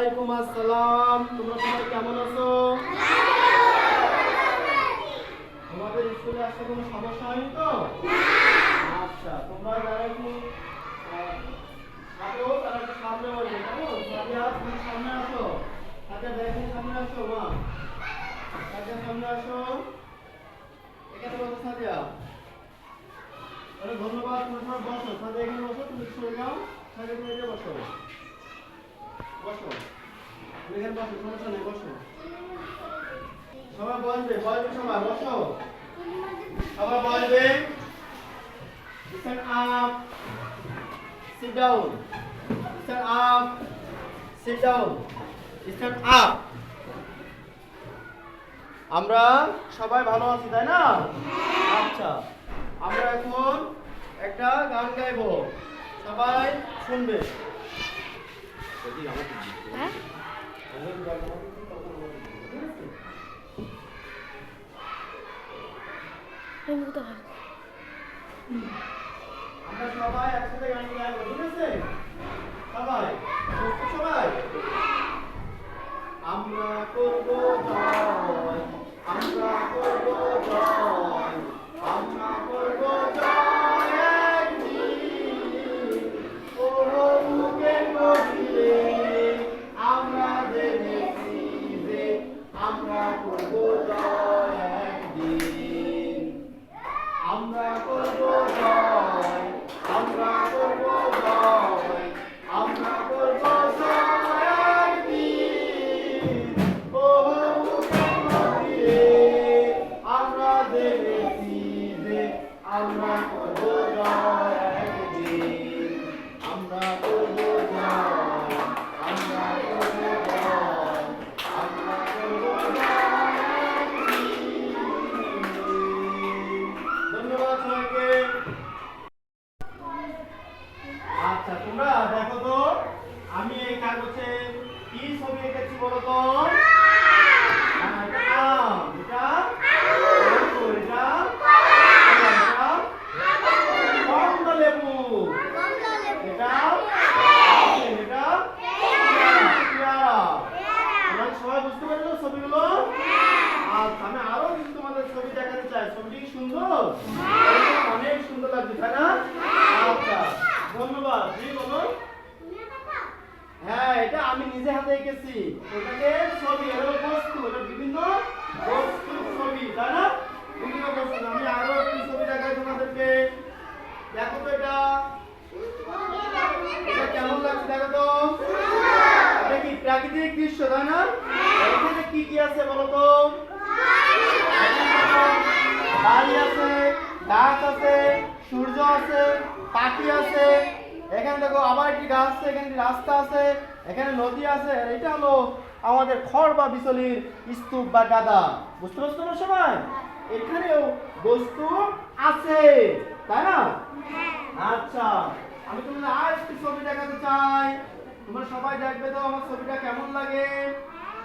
ওয়ালাইকুম আসসালাম। তোমরা সবাই কেমন আছো? তোমাদের স্কুলে আসতে কোনো সমস্যা হয়নি তো? আচ্ছা তোমরা যারা একটু থাকো তারা একটু সামনে বলবে কেমন? তুমি সামনে আসো সাদিয়া দেখুন সামনে আসো মা? সাদিয়া সামনে আসো এখানে বসো সাদিয়া ধন্যবাদ তুমি সবাই বসো। সাদিয়া এখানে বসো, তুমি সরে যাও সাদিয়া তুমি বসো। আমরা সবাই ভালো আছি তাই না? আচ্ছা আমরা এখন একটা গান গাইবো। সবাই শুনবে। আমরা সবাই একসাথে গান গাইবো ঠিক আছে সবাই সবাই আমরা করব জয় আমরা করব সুন্দর অনেক সুন্দর লাগছে তাই না আচ্ছা ধন্যবাদ জি বলো হ্যাঁ এটা আমি নিজে হাতে এঁকেছি এটাকে ছবি এটা হলো বস্তু এটা বিভিন্ন বস্তুর ছবি তাই না বিভিন্ন বস্তু আমি আরও একটি ছবি দেখাই তোমাদেরকে দেখো তো এটা এটা কেমন লাগছে দেখো তো এটা কি প্রাকৃতিক দৃশ্য তাই না এখানে কি কি আছে বলো তো বাড়ি আছে গাছ আছে সূর্য আছে পাখি আছে এখানে দেখো আবার একটি গাছ আছে এখানে একটি রাস্তা আছে এখানে নদী আছে এটা হলো আমাদের খড় বা বিচলির স্তূপ বা গাদা। বুঝতে পারছ তোমরা সবাই? এখানেও বস্তু আছে তাই না? আচ্ছা আমি তোমাদের আর একটি ছবি দেখাতে চাই। তোমরা সবাই দেখবে তো আমার ছবিটা কেমন লাগে?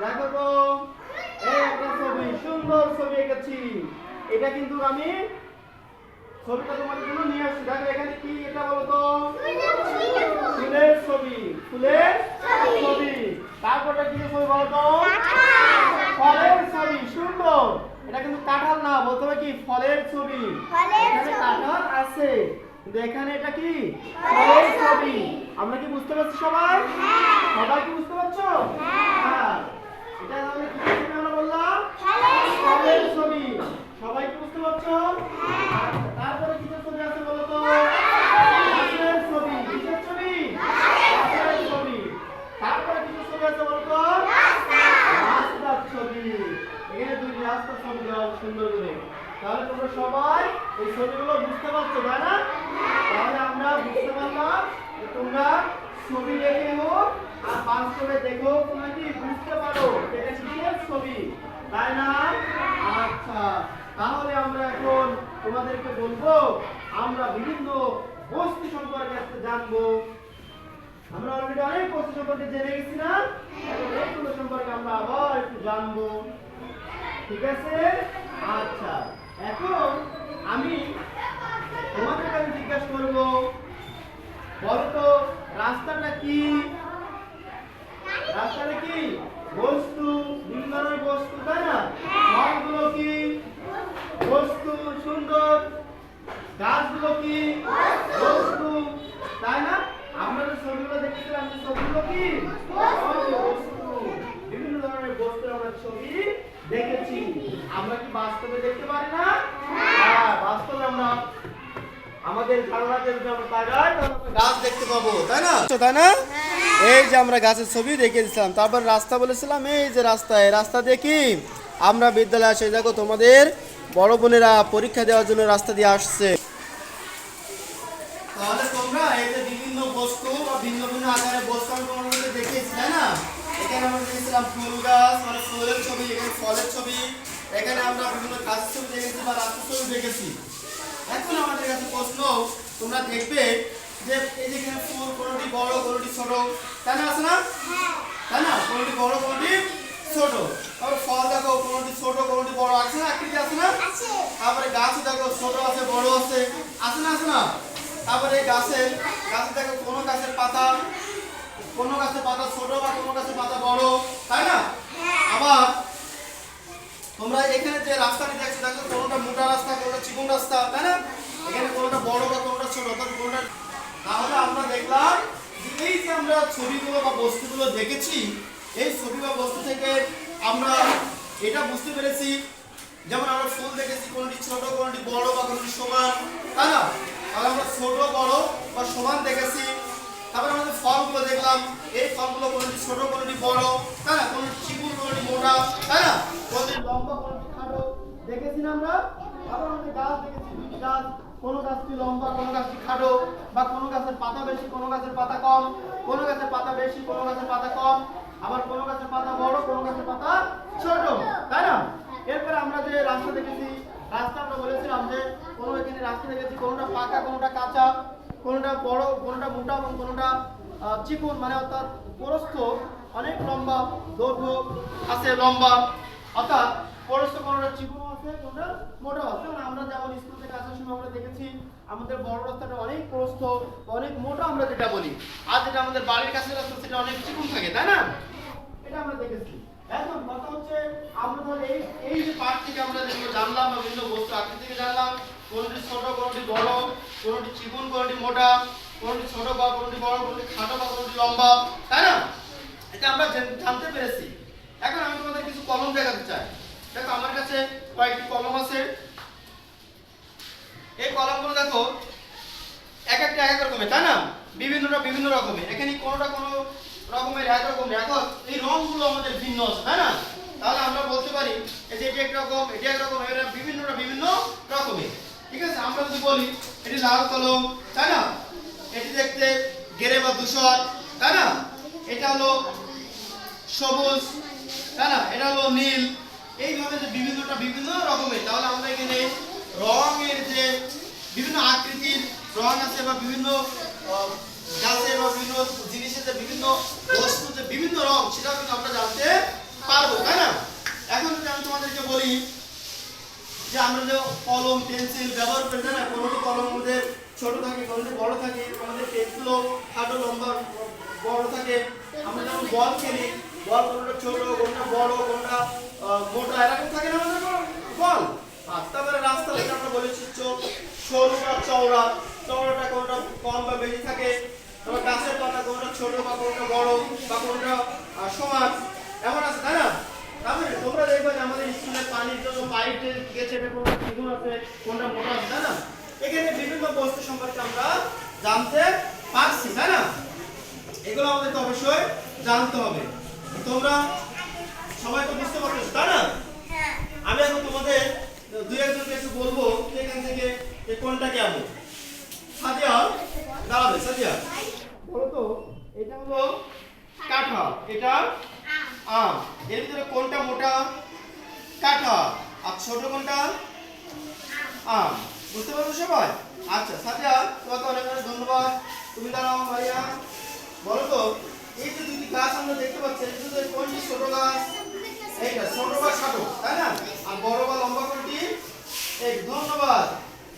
দেখো তো। এই একটা ছবি সুন্দর ছবি এঁকেছি। এটা কিন্তু আমি ছবিটা তোমাদের জন্য নিয়ে আসছি। দেখো এখানে কি এটা বলো তো? ফুলের ছবি ফুলের ছবি। তারপরে কি ছবি বলো তো? ফলের ছবি সুন্দর। এটা কিন্তু কাঁঠাল না বলতে হবে কি? ফলের ছবি। এখানে কাঁঠাল আছে। কিন্তু এখানে এটা কি? ফলের ছবি। আমরা কি বুঝতে পারছি সবাই? সবাই কি বুঝতে পারছ? হ্যাঁ। এটা তাহলে কি আমরা বললাম? ফলের ছবি। সবাই কি বুঝতে পারছ? আচ্ছা, তারপরে কিসের ছবি আছে বলো তো গাছের ছবি কিসের ছবি গাছের ছবি তারপরে কিসের ছবি আছে বলো তো রাস্তার ছবি এখানে দুই রাস্তার ছবি দেওয়া আছে সুন্দর করে। তাহলে তোমরা সবাই এই ছবিগুলো বুঝতে পারছ, তাই না? তাহলে আমরা বুঝতে পারলাম যে তোমরা ছবি দেখে হোক আর বাস্তবে দেখো তোমরা কি বুঝতে পারো এটা ছবি, তাই না? আচ্ছা তাহলে আমরা এখন তোমাদেরকে বলব, আমরা বিভিন্ন বস্তু সম্পর্কে আজকে জানব। আমরা অলরেডি অনেক বস্তু সম্পর্কে জেনে গেছি না? সম্পর্কে আমরা আবার একটু জানব। ঠিক আছে? আচ্ছা এখন আমি তোমাদের কাছে জিজ্ঞাসা করব? বলো তো রাস্তাটা কি? রাস্তাটা কি? বস্তু বিভিন্ন বস্তু তাই না? ফলগুলো কি? বস্তু সুন্দর। গাছগুলো কি? বস্তু তাই না? আমরা যে ছবিগুলো দেখেছিলাম যে ছবিগুলো কি? বস্তু। বিভিন্ন ধরনের বস্তুর আমরা ছবি দেখেছি। আমরা কি বাস্তবে দেখতে পারি না? হ্যাঁ। বাস্তবে আমরা আমাদের ধারণাতে যদি আমরা তাকাই তাহলে গাছ দেখতে পাবো তাই না? তাই না? এই যে আমরা গাছের ছবি দেখেছিলাম তারপর রাস্তা বলেছিলাম এই যে রাস্তা এই রাস্তা দিয়ে কি? আমরা বিদ্যালয়ে আসে দেখো তোমাদের বড় বোনেরা পরীক্ষা দেওয়ার জন্য রাস্তা দিয়ে আসছে। তাহলে তোমরা এই যে বিভিন্ন বস্তু বা ভিন্ন ভিন্ন আকারের বস্তু আমি তোমাদের দেখিয়েছি তাই না? এখানে আমরা দেখেছিলাম ফুল গাছ মানে ফুলের ছবি এখানে ফলের ছবি এখানে আমরা বিভিন্ন গাছের ছবি দেখেছি বা রাস্তার ছবি দেখেছি। এখন আমাদের কাছে প্রশ্ন তোমরা দেখবে যে এই যে এখানে ফুল কোনটি বড় কোনটি ছোট। তাই না আছে না তাই না? কোনটি বড় কোনটি ছোট। তারপরে ফল দেখো কোনটি ছোট কোনটি বড়। আছে না? আকৃতি আছে না? তারপরে গাছ দেখো ছোট আছে বড় আছে। আছে না আছে না? তারপরে গাছের গাছে দেখো কোনো গাছের পাতা কোনো গাছের পাতা ছোট বা কোনো গাছের পাতা বড়। তাই না? আবার তোমরা এখানে যে রাস্তাটি দেখছ দেখো কোনোটা মোটা রাস্তা, কোনোটা চিকন রাস্তা, তাই না? এখানে কোনোটা বড় বা কোনোটা ছোট, অর্থাৎ কোনোটা তাহলে আমরা দেখলাম এই যে আমরা ছবিগুলো বা বস্তুগুলো দেখেছি, এই ছবি বা বস্তু থেকে আমরা এটা বুঝতে পেরেছি। যেমন আমরা ফুল দেখেছি, কোনটি ছোট, কোনটি বড় বা কোনটি সমান, তাই না? তাহলে আমরা ছোট, বড় বা সমান দেখেছি। তারপরে আমাদের ফলগুলো দেখলাম, এই ফলগুলো কোনটি ছোট, কোনটি বড়, তাই না? কোনটি কোনটি মোটা, তাই না? কোনটি লম্বা কোনটি খাটো। দেখেছি আমরা? তারপর আমাদের গাছ দেখেছি। গাছ, কোনো গাছটি লম্বা, কোনো গাছটি খাটো, বা কোনো গাছের পাতা বেশি, কোনো গাছের পাতা কম, কোনো গাছের পাতা বেশি, কোনো গাছের পাতা কম, আবার কোনো গাছের পাতা বড়, কোনো গাছের পাতা ছোট, তাই না? এরপরে আমরা যে রাস্তা দেখেছি, রাস্তা আমরা বলেছিলাম যে, কোনো এখানে রাস্তা দেখেছি, কোনোটা পাকা, কোনোটা কাঁচা, কোনোটা বড়, কোনোটা মোটা এবং কোনোটা চিকন মানে অর্থাৎ প্রস্থ অনেক লম্বা দৈর্ঘ্য আছে, লম্বা। অর্থাৎ প্রস্থ কোনোটা চিকন আছে কোনোটা মোটা আছে। মানে আমরা যেমন স্কুল থেকে আসার সময় আমরা দেখেছি, আমাদের বড় রাস্তাটা অনেক প্রস্থ, অনেক মোটা আমরা যেটা বলি। আর যেটা আমাদের বাড়ির কাছে রাস্তা, সেটা অনেক চিকন থাকে, তাই না? এটা আমরা দেখেছি। এখন কথা হচ্ছে, আমরা ধর এই এই যে পার্ট থেকে আমরা যেগুলো জানলাম বা বিভিন্ন বস্তু আকৃতি থেকে জানলাম, কোনটি ছোট, কোনটি বড়, কোনটি চিকন, কোনটি মোটা, কোনটি ছোট বা কোনটি বড়, কোনটি খাটো বা কোনটি লম্বা, তাই না? এটা আমরা জানতে পেরেছি। এখন আমি তোমাদের কিছু কলম দেখাতে চাই। দেখো, আমার কাছে কয়েকটি কলম আছে। এই কলমগুলো দেখো, এক একটা এক এক রকমের, তাই না? বিভিন্নটা বিভিন্ন রকমের। এখানে কোনোটা কোনো রকমের এক রকম এখন এই রংগুলো আমাদের ভিন্ন আছে, তাই না? তাহলে আমরা বলতে পারি যে এটি একরকম এটি একরকম এরা বিভিন্নটা বিভিন্ন রকমের। ঠিক আছে? আমরা যদি বলি, এটি লাল কলম, তাই না? এটি দেখতে গেরে বা ধূসর, তাই না? এটা হলো সবুজ, তাই না? এটা হলো নীল। এইভাবে যে বিভিন্নটা বিভিন্ন রকমের, তাহলে আমরা এখানে রঙের যে বিভিন্ন আকৃতির রং আছে বা বিভিন্ন গাছের বা বিভিন্ন জিনিসের যে বিভিন্ন বস্তু, যে বিভিন্ন রং সেটাও কিন্তু আমরা জানতে পারব, তাই না? এখন যদি আমি তোমাদেরকে বলি যে আমরা যে কলম, পেন্সিল ব্যবহার করি, তাই না? কোনোটি কলম মধ্যে ছোট থাকে, কোনোটি বড় থাকে, আমাদের পেন্সিলও খাটো লম্বা, বড় থাকে। আমরা যেমন বল খেলি বল, কোনটা ছোট, কোনটা বড়, কোনটা মোটা, এরকম থাকে না আমাদের বল? আর তারপরে রাস্তা, যেটা আমরা বলেছি, চোখ, সরু বা চওড়া। চওড়াটা কোনটা কম বা বেশি থাকে? তারপর গাছের পাতা কোনটা ছোট বা কোনটা বড় বা কোনটা সমান? এমন আছে, তাই না? তারপরে তোমরা দেখবে যে আমাদের স্কুলে পানির জন্য পাইপ গেছে কোনটা চিকন আছে, কোনটা মোটা আছে, তাই না? এখানে বিভিন্ন বস্তু সম্পর্কে আমরা জানতে পারছি, তাই না? এগুলো আমাদেরকে অবশ্যই জানতে হবে। তোমরা সবাই তো বুঝতে পারছ তাই না? আমি এখন তোমাদের দুই একজনকে একটু বলব এখান থেকে কোনটা কেমন সাদিয়া দাঁড়াবে সাদিয়া। বলো তো এটা হলো কাঁঠাল এটা আম। এর ভিতরে কোনটা মোটা? কাঁঠাল। আর ছোট কোনটা? আম। বুঝতে পারছ সবাই? আচ্ছা সাদিয়া তোমাকে অনেক অনেক ধন্যবাদ। তুমি দাঁড়াও ভাইয়া। বলো তো এই যে দুটি গাছ আমরা দেখতে পাচ্ছি এর ভিতরে কোনটি ছোট গাছ? এইটা ছোট বা ছোট তাই না? আর বড় বা লম্বা কোনটি এই, ধন্যবাদ।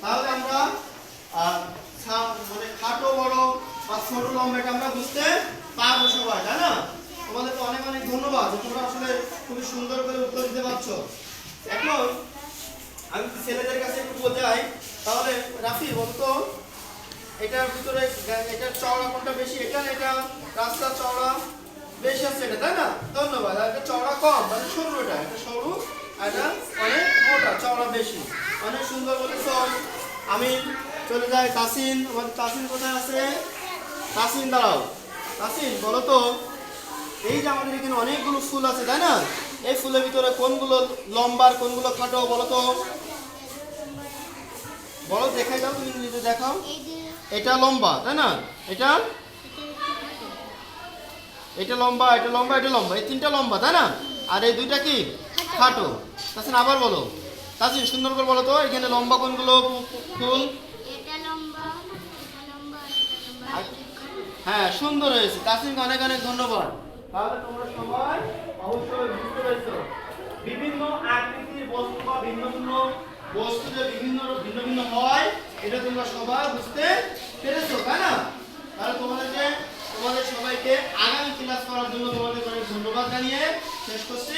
তাহলে আমরা মানে খাটো, বড় বা ছোট, লম্বা, এটা আমরা বুঝতে পারব সবাই, তাই না? তোমাদেরকে অনেক অনেক ধন্যবাদ তোমরা আসলে খুবই সুন্দর করে উত্তর দিতে পারছ। এখন আমি ছেলেদের কাছে একটু বোঝাই। তাহলে রাফি বলতো এটার ভিতরে এটার চওড়া কোনটা বেশি? এটা এটা রাস্তা চওড়া বেশি আছে এটা, তাই না? ধন্যবাদ। আর এটা চওড়া কম মানে সরু এটা এটা সরু এটা অনেক মোটা, চওড়া বেশি। অনেক সুন্দর বলেছ আমি চলে যাই তাসিন। আমাদের তাসিন কোথায় আছে? তাসিন, দাঁড়াও। তাসিন, বলো তো। এই যে আমাদের এখানে অনেকগুলো ফুল আছে, তাই না? এই ফুলের ভিতরে কোনগুলো লম্বার, কোনগুলো খাটো, বলো তো। বলো, দেখাই দাও, তুমি নিজে দেখাও। এটা লম্বা তাই না? এটা? এটা লম্বা এটা লম্বা এটা লম্বা এই তিনটা লম্বা তাই না? আর এই দুইটা কি? খাটো। তাছাড়া আবার বলো। তাছাড়া সুন্দর করে বলো তো এখানে লম্বা কোনগুলো? ফুল হ্যাঁ সুন্দর হয়েছে। তাসিমকে অনেক অনেক ধন্যবাদ। তাহলে তোমরা সবাই অবশ্যই বুঝতে পেরেছ। বিভিন্ন আকৃতির বস্তু বা ভিন্ন ভিন্ন বস্তু যে বিভিন্ন ভিন্ন ভিন্ন হয় এটা তোমরা সবাই বুঝতে পেরেছ, তাই না? তাহলে তোমাদেরকে, তোমাদের সবাইকে আগামী ক্লাস করার জন্য তোমাদের অনেক ধন্যবাদ জানিয়ে শেষ করছি।